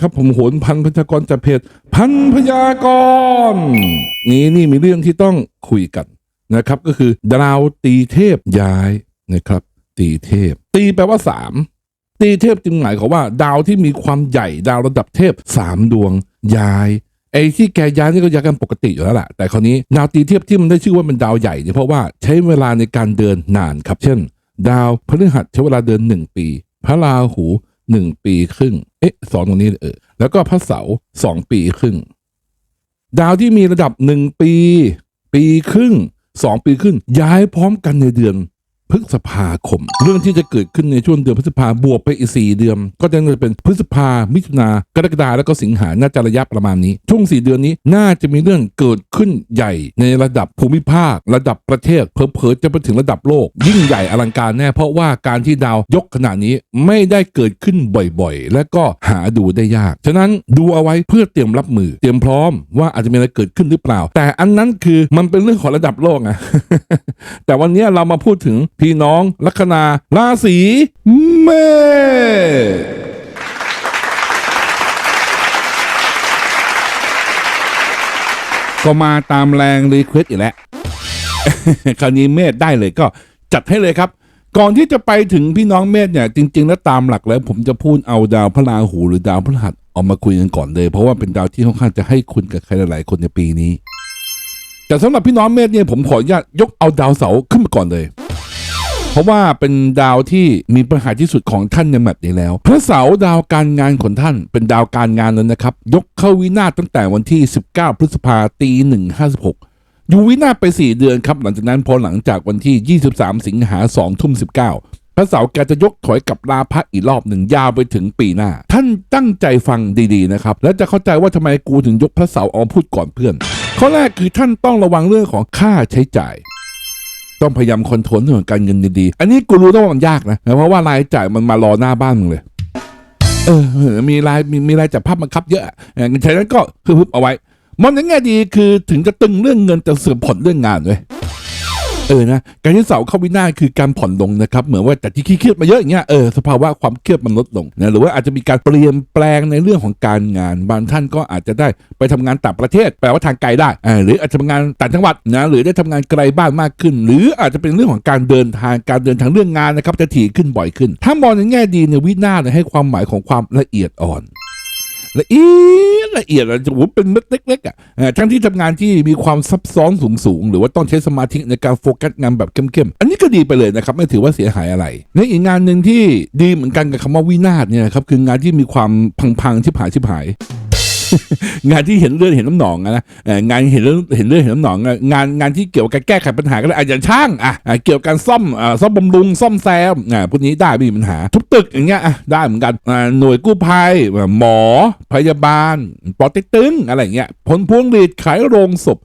ครับผมโหนพันพยากรจากเพจพันพยากร นี่นี่มีเรื่องที่ต้องคุยกันนะครับ ก็คือดาวตีเทพย้ายนะครับ ตีเทพ ตีแปลว่าสามตีเทพจึงหมายความว่า ดาวที่มีความใหญ่ดาวระดับเทพสามดวงย้ายไอ้ที่แกย้ายนี่ก็ย้ายกันปกติอยู่แล้วแหละแต่คราวนี้ดาวตีเทียบที่มันได้ชื่อว่าเป็นดาวใหญ่เนี่ยเพราะว่าใช้เวลาในการเดินนานครับ เช่น ดาวพฤหัสใช้เวลาเดินหนึ่งปี พระราหู หนึ่งปีครึ่ง เอ๊ะสองตรงนี้เออแล้วก็พระเสาร์สองปีครึ่ง ดาวที่มีระดับหนึ่งปี ปีครึ่งสองปีครึ่งย้ายพร้อมกันในเดือน พฤษภาคม เรื่องที่จะเกิดขึ้นในช่วงเดือนพฤษภาบวกไปอีกสี่เดือน ก็จะเป็นพฤษภามิถุนากรกฎาแล้วก็สิงหาน่าจะระยะประมาณนี้ ช่วงสี่เดือนนี้น่าจะมีเรื่องเกิดขึ้นใหญ่ในระดับภูมิภาค ระดับประเทศเผลอๆจะไปถึงระดับโลก ยิ่งใหญ่อลังการแน่ เพราะว่าการที่ดาวยกขนาดนี้ไม่ได้เกิดขึ้นบ่อยๆ และก็หาดูได้ยาก ฉะนั้นดูเอาไว้เพื่อเตรียมรับมือ เตรียมพร้อมว่าอาจจะมีอะไรเกิดขึ้นหรือเปล่า แต่อันนั้นคือมันเป็นเรื่องของระดับโลกไงแต่วันนี้เรามาพูดถึงพี่น้องลัคนาราศีเมษก็มาตามแรงรีเควสอีกแล้ว คราวนี้เมษได้เลยก็จัดให้เลยครับ ก่อนที่จะไปถึงพี่น้องเมษเนี่ย จริง ๆ แล้วตามหลักแล้ว ผมจะพูดเอาดาวพระราหูหรือดาวพฤหัสออกมาคุยกันก่อนเลย เพราะว่าเป็นดาวที่ค่อนข้างจะให้คุณกับใครหลาย ๆ คนในปีนี้ แต่สำหรับพี่น้องเมษเนี่ยผมขออนุญาตยกเอาดาวเสาร์ขึ้นมาก่อนเลย ราะว่าเป็นดาวที่มีปัญหาที่สุดของท่านในแมตช์นี้แล้ว พระเสาร์ดาวการงานของท่านเป็นดาวการงานเลยนะครับ ยกเข้าวินาศตั้งแต่วันที่ 19 พฤษภาตีหนึ่งห้าสิบหกอยู่วินาศไป 4 เดือนครับ หลังจากนั้นพอหลังจากวันที่ 23 สิงหา2ทุ่ม19 พระเสาร์แกจะยกถอยกับลาพักอีกรอบหนึ่งยาวไปถึงปีหน้า ท่านตั้งใจฟังดีๆนะครับ และจะเข้าใจว่าทำไมกูถึงยกพระเสาร์เอามพูดก่อนเพื่อน ข้อแรกคือท่านต้องระวังเรื่องของค่าใช้จ่าย ต้องพยายามคอนโทรลเรื่องการเงินดีๆ อันนี้กูรู้นะว่ามันยากนะ เพราะว่ารายจ่ายมันมารอหน้าบ้านมึงเลย เออ มีรายมีมีรายจ่ายภาพบังคับเยอะเออฉะนั้นก็คือพึบเอาไว้ มองในแง่ดีคือถึงจะตึงเรื่องเงินแต่เสื่อมผลเรื่องงานเลย เออนะการที่เสาเข้าวินาศคือการผ่อนลงนะครับเหมือนว่าจากที่เครียดมาเยอะอย่างเงี้ยเออสภาวะความเครียดมันลดลงนะหรือว่าอาจจะมีการเปลี่ยนแปลงในเรื่องของการงานบางท่านก็อาจจะได้ไปทำงานต่างประเทศแปลว่าทางไกลได้หรืออาจจะทำงานต่างจังหวัดนะหรือได้ทำงานไกลบ้านมากขึ้น หรืออาจจะเป็นเรื่องของการเดินทางการเดินทางเรื่องงานนะครับจะถี่ขึ้นบ่อยขึ้น ถ้ามองในแง่ดีเนี่ยวินาศเนี่ยให้ความหมายของความละเอียดอ่อน ละเอียดละเอียดอะจะโอ้เป็นเม็ดเล็กๆอะทั้งที่ทำงานที่มีความซับซ้อนสูงๆ หรือว่าต้องใช้สมาธิในการโฟกัสงานแบบเข้มๆ อันนี้ก็ดีไปเลยนะครับ ไม่ถือว่าเสียหายอะไร และอีกงานหนึ่งที่ดีเหมือนกันกับคำว่าวินาศเนี่ยนะครับคืองานที่มีความพังๆชิบหายชิบหาย งานที่เห็นเลือดเห็นน้ำหนองอะนะงานเห็นเลือดเห็นเลือดเห็นน้ำหนอง งานงานที่เกี่ยวกับการแก้ไขปัญหาก็ได้อาจจะช่างอะเกี่ยวกับการซ่อมซ่อมบำรุงซ่อมแซมอ่าพวกนี้ได้ไม่มีปัญหา ทุบตึกอย่างเงี้ยอะได้เหมือนกันหน่วยกู้ภัยหมอ พยาบาลปอเต็กตึงอะไรเงี้ยผลพวงหลีดขายโรงศพ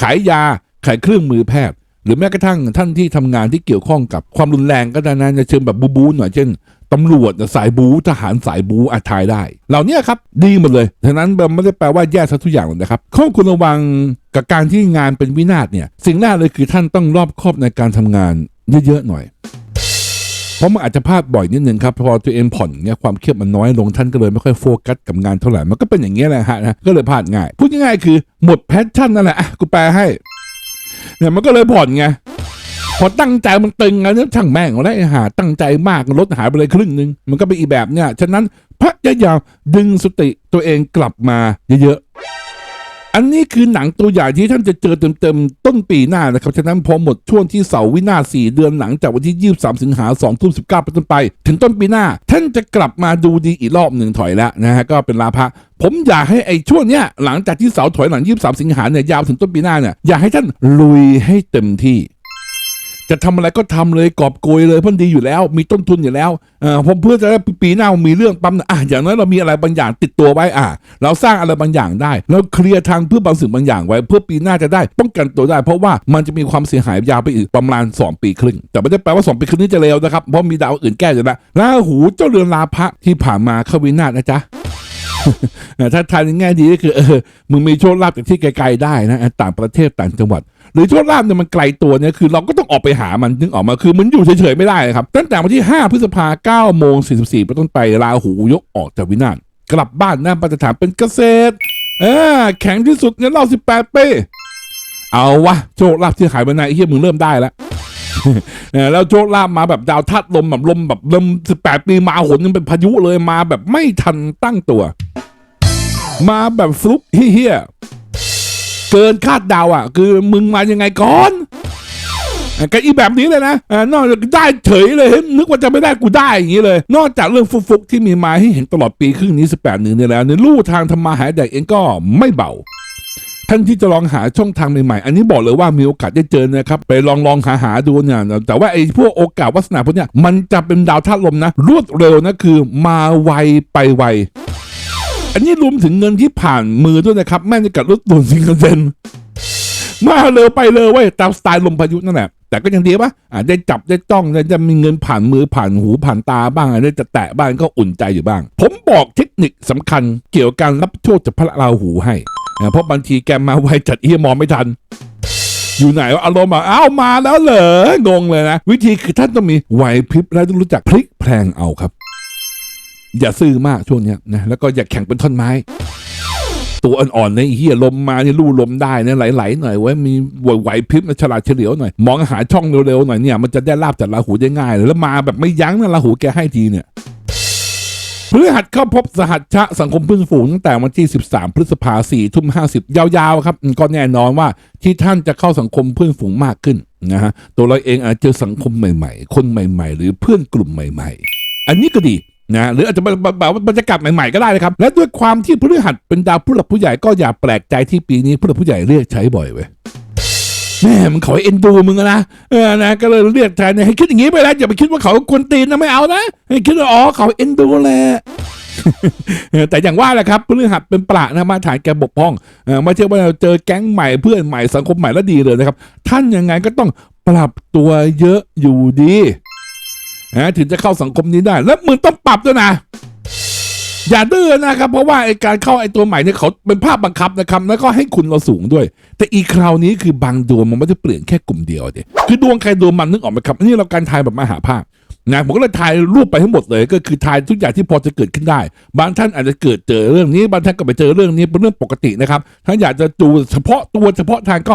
ขายยาขายเครื่องมือแพทย์หรือแม้กระทั่งท่านที่ทำงานที่เกี่ยวข้องกับความรุนแรงก็ได้นะในเชิงแบบบูบูหน่อยเช่น ตำรวจสายบูทหารสายบูอาทายได้ เหล่านี้ครับดีหมดเลยฉะนั้นมันไม่ได้แปลว่าแย่ซะทุกอย่างหรอกนะครับข้อควรระวังกับการที่งานเป็นวินาศเนี่ย สิ่งแรกเลยคือท่านต้องรอบคอบในการทำงานเยอะๆหน่อยเพราะมันอาจจะพลาดบ่อยนิดนึงครับ พอตัวเองผ่อนเนี่ยความเครียดมันน้อยลงท่านก็เลยไม่ค่อยโฟกัสกับงานเท่าไหร่ มันก็เป็นอย่างเงี้ยแหละฮะนะก็เลยพลาดง่าย พูดง่ายๆคือหมดแพชชั่นนั่นแหละอะกูแปลให้เนี่ยมันก็เลยผ่อนไง พอตั้งใจมันตึงอะเนี่ยช่างแม่งเอาได้หาตั้งใจมากลดหายไปเลยครึ่งหนึ่งมันก็เป็นอีแบบเนี่ย ฉะนั้นพยายามดึงสติตัวเองกลับมาเยอะๆ อันนี้คือหนังตัวอย่างที่ท่านจะเจอเต็มๆ ต้นปีหน้านะครับ ฉะนั้นพอหมดช่วงที่เสาวินาศ4เดือนหลังจากวันที่ 23 สิงหา2ทุ่ม19เป็นต้นไป ถึงต้นปีหน้า ท่านจะกลับมาดูดีอีกรอบหนึ่งถอยแล้วนะฮะก็เป็นลาภะผมอยากให้ไอ้ช่วงเนี้ยหลังจากที่เสาถอยหลัง 23 สิงหาเนี่ยยาวถึงต้นปีหน้าเนี่ยอยากให้ท่านลุยให้เต็มที่ จะทำอะไรก็ทำเลยกอบโกยเลยเพราะมันดีอยู่แล้ว มีต้นทุนอยู่แล้วเออผมเพื่อจะได้ปีหน้ามีเรื่องปั๊มอะอย่างนั้นเรามีอะไรบางอย่างติดตัวไว้อะเราสร้างอะไรบางอย่างได้เราเคลียร์ทางเพื่อบางสิ่งบางอย่างไว้ เพื่อปีหน้าจะได้ป้องกันตัวได้ เพราะว่ามันจะมีความเสียหายยาวไปอีกประมาณ 2 ปีครึ่ง แต่ไม่ได้แปลว่า 2 ปีครึ่งนี้จะเลวนะครับเพราะมีดาวอื่นแก้อยู่แล้วราหูเจ้าเรือนลาภะที่ผ่านมาเข้าวินาศนะจ๊ะถ้าทานในแง่ดีก็คือเออมึงมีโชคลาภจากที่ไกลๆได้นะต่างประเทศต่างจังหวัด หรือโชคลาภเนี่ยมันไกลตัวเนี่ยคือเราก็ต้องออกไปหามันนึกออกมาคือมันอยู่เฉยๆไม่ได้ครับตั้งแต่วันที่ 5 พฤษภา9โมง44เป็นต้นไปราหูยกออกจากวินาศกลับบ้านนะมาตรฐานเป็นเกษตรเออแข็งที่สุดในรอบ18ปีเอาวะโชคลาภที่หายไปนานไอ้เหี้ยมึงเริ่มได้แล้วแล้วโชคลาภมาแบบดาวธาตุลมแบบลมแบบลม18ปีมาหนยังเป็นพายุเลยมาแบบไม่ทันตั้งตัว มาแบบฟลุกเฮี้ย เกินคาดเดาอะ คือมึงมายังไงก่อนก็อีแบบนี้เลยนะนอกจากได้เฉยเลย นึกว่าจะไม่ได้กูได้อย่างนี้เลย นอกจากเรื่องฟุกๆที่มีมาให้เห็นตลอดปีครึ่งนี้ 18เดือนนี้แล้วในลู่ทางทำมาหาแดกเองก็ไม่เบาท่านที่จะลองหาช่องทางใหม่ๆ อันนี้บอกเลยว่ามีโอกาสได้เจอนะครับ ไปลองลองหาหาดูเนี่ยแต่ว่าไอ้พวกโอกาสวัฒนาพวกเนี้ยมันจะเป็นดาวธาตุลมนะ รวดเร็วนะคือมาไวไปไว อันนี้รวมถึงเงินที่ผ่านมือด้วยนะครับ แม่จะกัดรถตุนสิงคโปร์มาเร็วไปเลยเว้ยตามสไตล์ลมพายุนั่นแหละแต่ก็ยังดีปะอ่าได้จับได้ต้องได้จะมีเงินผ่านมือผ่านหูผ่านตาบ้างอะได้จะแตะบ้างก็อุ่นใจอยู่บ้าง ผมบอกเทคนิคสำคัญเกี่ยวกับการรับโชคจากพระราหูให้เพราะบางทีแกมาไวจัดเอียมองไม่ทัน อยู่ไหนวะอารมณ์อ้าวมาแล้วเหรองงเลยนะ วิธีคือท่านต้องมีไหวพริบและต้องรู้จักพลิกแพลงเอาครับ อย่าซื่อมากช่วงเนี้ยนะแล้วก็อย่าแข่งเป็นท่อนไม้ ตัวอ่อนๆในเฮียลมมาเนี่ยลู่ลมได้เนี่ยไหลๆหน่อยไว้มีไหวๆพริบนะฉลาดเฉลียวหน่อยมองหาช่องเร็วๆหน่อยเนี่ยมันจะได้ลาบจากราหูได้ง่ายเลยแล้วมาแบบไม่ยั้งนะราหูแกให้ทีเนี่ยพฤหัสเข้าพบสหัชชะสังคมเพื่อนฝูงตั้งแต่วันที่ 13 พฤษภาสี่ทุ่มห้าสิบยาวๆครับ ก็แน่นอนว่าที่ท่านจะเข้าสังคมเพื่อนฝูงมากขึ้นนะฮะตัวเราเองอาจจะเจอสังคมใหม่ๆ คนใหม่ๆ หรือเพื่อนกลุ่มใหม่ ๆ อันนี้ก็ดี นะหรืออาจจะแบบแบบบรรยากาศใหม่ๆก็ได้นะครับ และด้วยความที่พฤหัสเป็นดาวผู้หลักผู้ใหญ่ก็อย่าแปลกใจที่ปีนี้ผู้หลักผู้ใหญ่เรียกใช้บ่อยเว้ยแม่มันเขาเอ็นดูมึงนะเออนะก็เลยเรียกแทนเนี่ยให้คิดอย่างนี้ไปแล้วอย่าไปคิดว่าเขากวนตีนนะไม่เอานะให้คิดว่าอ๋อเขาเอ็นดูแหละแต่อย่างว่าแหละครับพฤหัสเป็นประนะมาตรฐานแกบกพร่องไม่ใช่ว่าเราเจอแก๊งใหม่เพื่อนใหม่สังคมใหม่แล้วดีเลยนะครับ ท่านยังไงก็ต้องปรับตัวเยอะอยู่ดี นะถึงจะเข้าสังคมนี้ได้ แล้วมึงต้องปรับด้วยนะ อย่าดื้อนะครับ เพราะว่าไอการเข้าไอตัวใหม่เนี่ยเขาเป็นภาพบังคับนะครับแล้วก็ให้คุณเราสูงด้วย แต่อีกคราวนี้คือบางดวงมันไม่ได้เปลี่ยนแค่กลุ่มเดียวเดียคือดวงใครดวงมันนึกออกไหมครับอันนี้เราการทายแบบมหาภาคนะผมก็เลยทายรูปไปทั้งหมดเลย ก็คือทายทุกอย่างที่พอจะเกิดขึ้นได้ บางท่านอาจจะเกิดเจอเรื่องนี้ บางท่านก็ไปเจอเรื่องนี้เป็นเรื่องปกตินะครับ ถ้าอยากจะดูเฉพาะตัวเฉพาะทางก็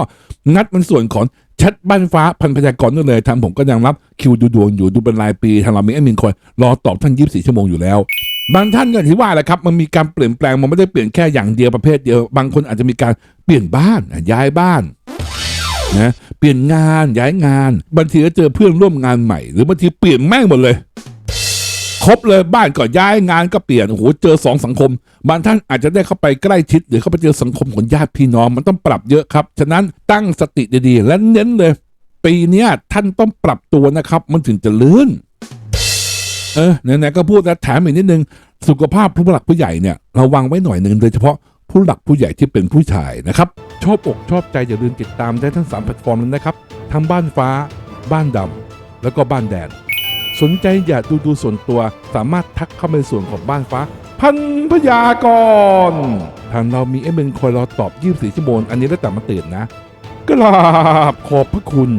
นัดเป็นส่วนของ ชัดบ้านฟ้าพันพยากรณ์ได้เลยทางผมก็ยังรับคิวดูดวงอยู่ดูเป็นรายปีทางเรามีแอดมินคอยรอตอบท่านยีิบสี่ชั่วโมงอยู่แล้ว บางท่านก็ที่ว่าแหละครับมันมีการเปลี่ยนแปลงมันไม่ได้เปลี่ยนแค่อย่างเดียวประเภทเดียวบางคนอาจจะมีการเปลี่ยนบ้านย้ายบ้านนะเปลี่ยนงานย้ายงานบางทีก็เจอเพื่อนร่วมงานใหม่ หรือบางทีเปลี่ยนแม่งหมดเลย ครบเลยบ้านก็ย้ายงานก็เปลี่ยนโอ้โหเจอสองสังคมบางท่านอาจจะได้เข้าไปใกล้ชิด หรือเข้าไปเจอสังคมของญาติพี่น้องมันต้องปรับเยอะครับ ฉะนั้นตั้งสติดีๆ และเน้นเลย ปีนี้ท่านต้องปรับตัวนะครับ มันถึงจะลื่นเออไหนๆก็พูดแล้วแถมอีกนิดนึง สุขภาพผู้หลักผู้ใหญ่เนี่ยระวังไว้หน่อยหนึ่งโดยเฉพาะผู้หลักผู้ใหญ่ที่เป็นผู้ชายนะครับ ชอบอกชอบใจอย่าลืมติดตามได้ทั้ง3แพลตฟอร์มเลยนะครับ ทั้งบ้านฟ้า บ้านดำแล้วก็บ้านแดน สนใจอยากดูดูส่วนตัว สามารถทักเข้าไปในส่วนของบ้านฟ้า พันพยากรณ์ทางเรามีเอ็มเอ็นคอยรอตอบ 24 ชั่วโมง อันนี้แล้วแต่มาตื่นนะกราบขอบพระคุณ